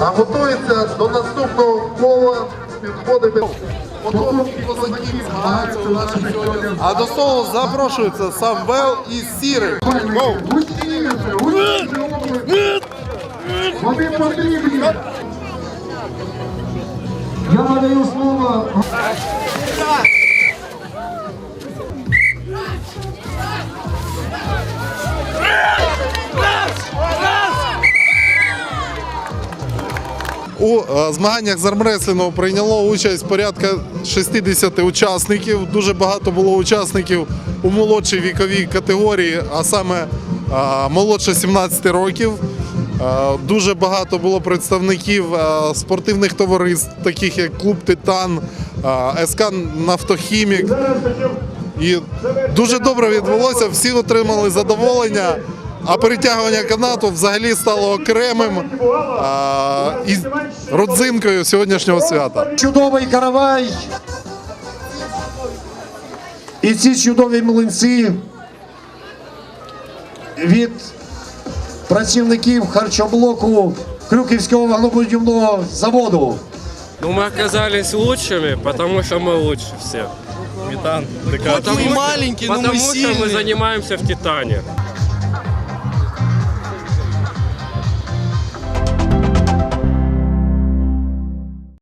А готується до наступного кола підходити. А до столу запрошується Самвел і Сірий. Вони потрібні. Я надаю слово У е, змаганнях з армреслінгу прийняло участь порядка 60 учасників. Дуже багато було учасників у молодшій віковій категорії, а саме е, молодше 17 років. Е, Дуже багато було представників спортивних товариств, таких як Клуб Титан, СК Нафтохімік. І дуже добре відбулося, всі отримали задоволення. А перетягування канату взагалі стало окремим а, і родзинкою сьогоднішнього свята. чудовий каравай. І ці чудові млинці від працівників харчоблоку Крюківського вагнобудівного заводу. Ну, мы оказались лучшими, потому что мы лучше всех. Метан, Потому, мы маленькие, но потому мы что мы сильные. занимаемся в Титане.